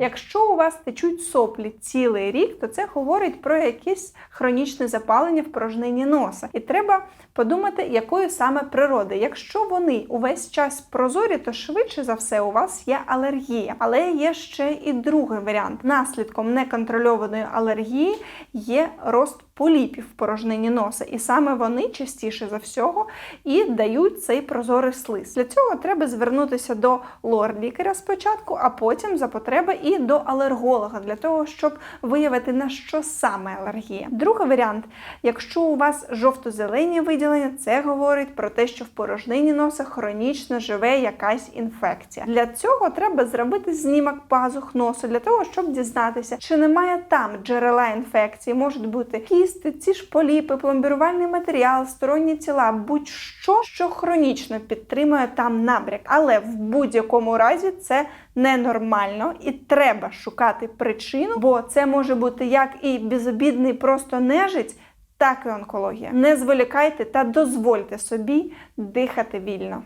Якщо у вас течуть соплі цілий рік, то це говорить про якесь хронічне запалення в порожнині носа. І треба подумати, якої саме природи. Якщо вони увесь час прозорі, то швидше за все у вас є алергія. Але є ще і другий варіант. Наслідком неконтрольованої алергії є рост поліпів в порожнині носа, і саме вони частіше за всього і дають цей прозорий слиз. Для цього треба звернутися до лор-лікаря спочатку, а потім за потреби до алерголога для того, щоб виявити на що саме алергія. Другий варіант, якщо у вас жовто-зелені виділення, це говорить про те, що в порожнині носа хронічно живе якась інфекція. Для цього треба зробити знімок пазух носу для того, щоб дізнатися, чи немає там джерела інфекції, можуть бути кісти, ці ж поліпи, пломбірувальний матеріал, сторонні тіла, будь-що, що хронічно підтримує там набряк. Але в будь-якому разі це ненормально і треба шукати причину, бо це може бути як і безобідний просто нежить, так і онкологія. Не зволікайте та дозвольте собі дихати вільно.